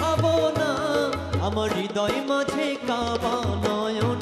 ভাবনা আমার হৃদয় মাঝে কাবা নয়নে।